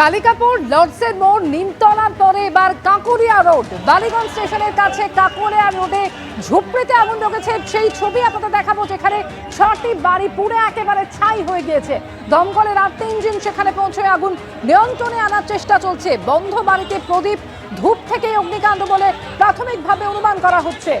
কালিকাপুর, লর্ডসের মোড়, নিমতলার পরে এবার কাঁকুরিয়া রোড। বালিগঞ্জ স্টেশনের কাছে কাঁকুরিয়া রোডে ঝুপড়িতে আগুন লেগেছে। সেই ছবি আপনাদের দেখাবো, যেখানে ছটি বাড়ি পুড়ে একেবারে ছাই হয়ে গিয়েছে। দমকলের আটটি ইঞ্জিন সেখানে পৌঁছে আগুন নিয়ন্ত্রণে আনার চেষ্টা চলছে। বন্ধ বাড়িতে প্রদীপ, ধূপ থেকে অগ্নিকাণ্ড বলে প্রাথমিকভাবে অনুমান করা হচ্ছে।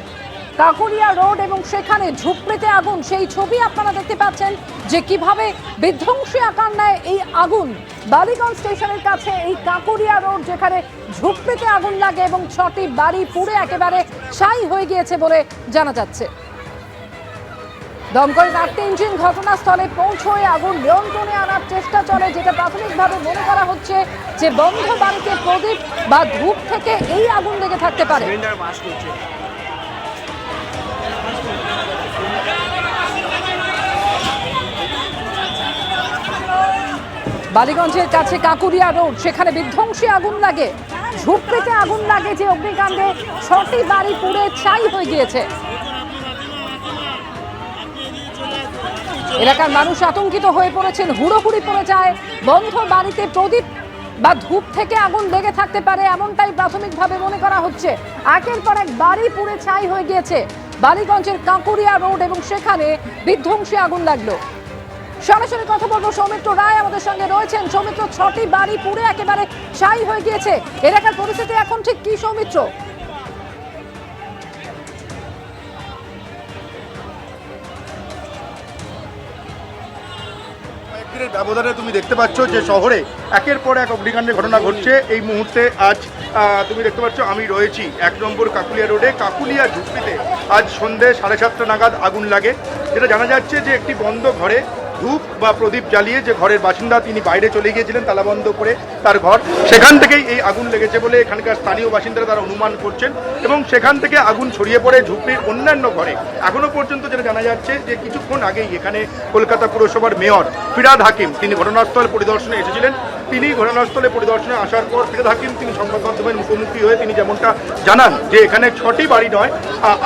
কাকুরিয়া রোড এবং সেখানে ঝুপড়িতে আগুন। সেই ছবি আপনারা দেখতে পাচ্ছেন যে কীভাবে বিধ্বংসী আকার নেয় এই আগুন বালিগঞ্জ স্টেশনের কাছে, এই কাকুরিয়া রোড যেখানে ঝুপড়িতে আগুন লাগে এবং ছটি বাড়ি পুড়ে একেবারে ছাই হয়ে গিয়েছে বলে জানা যাচ্ছে। দমকলের আটটি ইঞ্জিন ঘটনাস্থলে পৌঁছয়ে আগুন। নিয়ন্ত্রণে আনার চেষ্টা চলে, যেটা প্রাথমিকভাবে মনে করা হচ্ছে যে বন্ধ বাড়িতে প্রদীপ বা ধূপ থেকে এই আগুন লেগে থাকতে পারে। বালিগঞ্জের কাছে কাকুরিয়া রোড, সেখানে বিধ্বংসী আগুন লাগে। ঝুপড়িতে আগুন লাগে যে অগ্নিকাণ্ডে, ছটি বাড়ি পুড়ে ছাই হয়ে গিয়েছে। এলাকার মানুষ আতঙ্কিত হয়ে পড়েছেন, হুড়োহুড়ি পড়ে যায়। বন্ধ বাড়িতে প্রদীপ বা ধূপ থেকে আগুন লেগে থাকতে পারে, এমনটাই প্রাথমিকভাবে মনে করা হচ্ছে। একের পর এক বাড়ি পুড়ে ছাই হয়ে গিয়েছে। বালিগঞ্জের কাঁকুরিয়া রোড এবং সেখানে বিধ্বংসী আগুন লাগল। সরাসরি কথা বলব সৌমিত্র রায়, আমাদের সঙ্গে রয়েছেন সৌমিত্র। ছটি বাড়ি পুড়ে একেবারে ছাই হয়ে গিয়েছে। এলাকার পরিস্থিতি এখন ঠিক কি, সৌমিত্র? ব্যবধানে তুমি দেখতে পাচ্ছ যে শহরে একের পর এক অগ্নিকাণ্ডের ঘটনা ঘটছে। এই মুহূর্তে আজ তুমি দেখতে পাচ্ছ আমি রয়েছি এক নম্বর কাকুলিয়া রোডে। কাকুলিয়া ঝুপড়িতে আজ সন্ধে সাড়ে সাতটা নাগাদ আগুন লাগে। যেটা জানা যাচ্ছে যে একটি বন্ধ ঘরে ধূপ বা প্রদীপ জ্বালিয়ে যে ঘরের বাসিন্দা তিনি বাইরে চলে গিয়েছিলেন তালাবন্ধ করে তার ঘর, সেখান থেকেই এই আগুন লেগেছে বলে এখানকার স্থানীয় বাসিন্দারা তারা অনুমান করছেন এবং সেখান থেকে আগুন ছড়িয়ে পড়ে ঝুপড়ির অন্যান্য ঘরে। এখনও পর্যন্ত যেটা জানা যাচ্ছে যে কিছুক্ষণ আগেই এখানে কলকাতা পুরসভার মেয়র ফিরাদ হাকিম, তিনি ঘটনাস্থল পরিদর্শনে এসেছিলেন। তিনি ঘটনাস্থলে পরিদর্শনে আসার পর ফিরাদ হাকিম তিনি সংবাদ মাধ্যমের মুখোমুখি হয়ে তিনি যেমনটা জানান যে এখানে ছটি বাড়ি নয়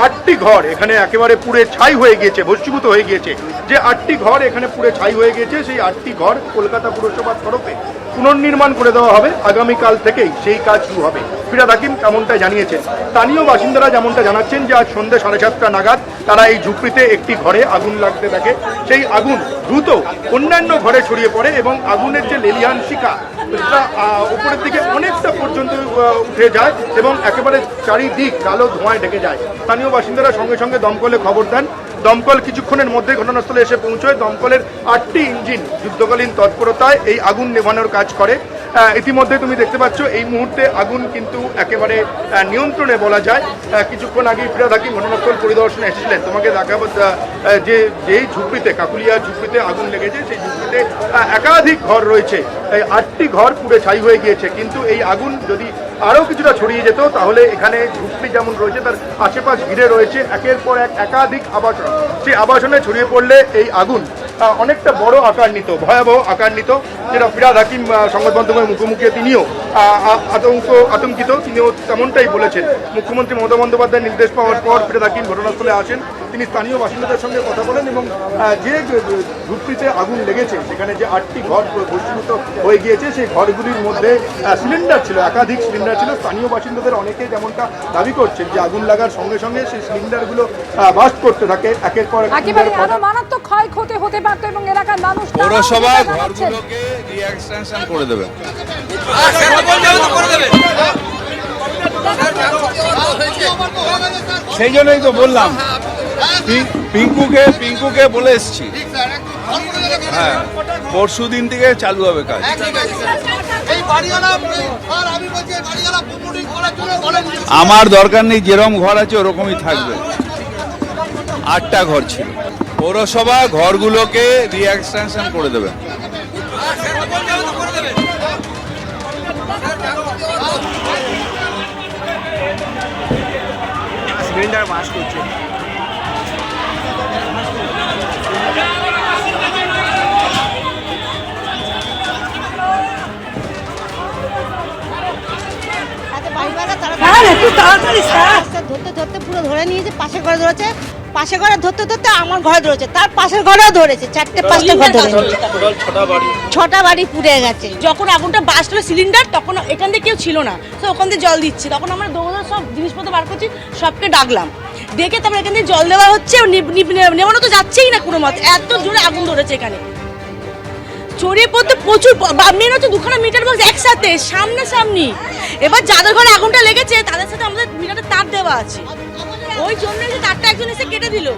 আটটি ঘর এখানে একেবারে পুড়ে ছাই হয়ে গিয়েছে, ভস্মীভূত হয়ে গিয়েছে। যে আটটি ঘর এখানে পুড়ে ছাই হয়ে গিয়েছে, সেই আটটি ঘর কলকাতা পুরসভার তরফে পুনর্নির্মাণ করে দেওয়া হবে। আগামীকাল থেকেই সেই কাজ শুরু হবে। ফিরাদ হাকিম তেমনটা জানিয়েছেন। স্থানীয় বাসিন্দারা যেমনটা জানাচ্ছেন যে আজ সন্ধ্যে সাড়ে সাতটা নাগাদ তারা এই ঝুপড়িতে একটি ঘরে আগুন লাগতে থাকে সেই আগুন দ্রুত অন্যান্য ঘরে ছড়িয়ে পড়ে এবং আগুনের যে লেলিহান শিকা 了。উপরের দিকে অনেকটা পর্যন্ত উঠে যায় এবং একেবারে চারিদিক কালো ধোঁয়ায় ঢেকে যায়। স্থানীয় বাসিন্দারা সঙ্গে সঙ্গে দমকলে খবর দেন। দমকল কিছুক্ষণের মধ্যে ঘটনাস্থলে এসে পৌঁছয়। দমকলের আটটি ইঞ্জিন যুদ্ধকালীন তৎপরতায় এই আগুন নেভানোর কাজ করে। ইতিমধ্যে তুমি দেখতে পাচ্ছ, এই মুহূর্তে আগুন কিন্তু একেবারে নিয়ন্ত্রণে বলা যায়। কিছুক্ষণ আগেই ফিরাদ হাকিম ঘটনাস্থল পরিদর্শনে এসেছিলেন। তোমাকে দেখাবো যে, যেই ঝুপড়িতে, কাকুলিয়া ঝুপড়িতে আগুন লেগেছে, সেই ঝুপড়িতে একাধিক ঘর রয়েছে। এই আটটি ঘর পুড়ে ছাই হয়ে গিয়েছে। কিন্তু এই আগুন যদি আরও কিছুটা ছড়িয়ে যেত, তাহলে এখানে ঝুপড়ি যেমন রয়েছে, তার আশেপাশ ঘিরে রয়েছে। একের পর এক একাধিক আবাসন। সেই আবাসনে ছড়িয়ে পড়লে এই আগুন অনেকটা বড় আকার নিত ভয়াবহ আকার নিত যেটা ফিরাদ হাকিম সংবাদ মাধ্যমের মুখোমুখি তিনিও আতঙ্ক, আতঙ্কিত, তিনিও তেমনটাই বলেছেন। মুখ্যমন্ত্রী মমতা বন্দ্যোপাধ্যায়ের নির্দেশ পাওয়ার পর ফিরাদ হাকিম ঘটনাস্থলে আসেন। তিনি স্থানীয় বাসিন্দাদের সঙ্গে কথা বলেন এবং যে ঝুপড়িতে আগুন লেগেছে সেখানে যে আটটি ঘর ভস্মীভূত হয়ে গিয়েছে সেই ঘরগুলির মধ্যে সিলিন্ডার ছিল একাধিক সিলিন্ডার ছিল। স্থানীয় বাসিন্দাদের অনেকে যেমনটা দাবি করছেন যে আগুন লাগার সঙ্গে সঙ্গে সেই সিলিন্ডারগুলো বাস্ট করতে থাকে। একের পর এক একেবারে সিলিন্ডার মারাত্মক ক্ষয়ক্ষতি হতে পারতো এবং এলাকার মানুষ পৌরসভা ঘরগুলোকে রিএক্সটেনশন করে দেবে। সেই জন্যই তো বললাম। পিঙ্কুকে পিঙ্কুকে বলে এসছি। হ্যাঁ। পরশু দিন থেকে চালু হবে কাজ। আমার দরকার নেই যেরকম ঘর আছে ওরকমই থাকবে। আটটা ঘর ছিল। পৌরসভা ঘরগুলোকে রিএক্সটেনশন করে দেবে। সিলিন্ডার করছে। একটু তাড়াতাড়ি স্যার ধরতে ধরতে পুরো ধরে নিয়েছে পাশে করে ধরেছে। পাশে ঘরে ধরতে ধরতে আমার ঘরে ধরেছে। তার পাশের ঘরেও ধরেছে চারটে পাঁচটা ঘর ধরেছে। ছটা বাড়ি। পুড়ে গেছে। যখন আগুনটা বাস্ট সিলিন্ডার তখন এখান থেকে কেউ ছিল না। তো ওখান থেকে জল দিচ্ছে। তখন আমরা দৌড়ে সব জিনিসপত্র বার করছি সবকে ডাকলাম। ডেকে তারপর এখান থেকে জল দেওয়া হচ্ছে নেভানো তো যাচ্ছেই না কোনো মতে। এত জোরে আগুন ধরেছে এখানে। ছড়িয়ে পড়তে প্রচুর মেন হচ্ছে দুখানা মিটার বক্স একসাথে সামনে সামনি এবার যাদের ঘরে আগুনটা লেগেছে, তাদের সাথে আমাদের মিটারের তার দেওয়া আছে। ওই জন্য তারটা একজন এসে কেটে দিল।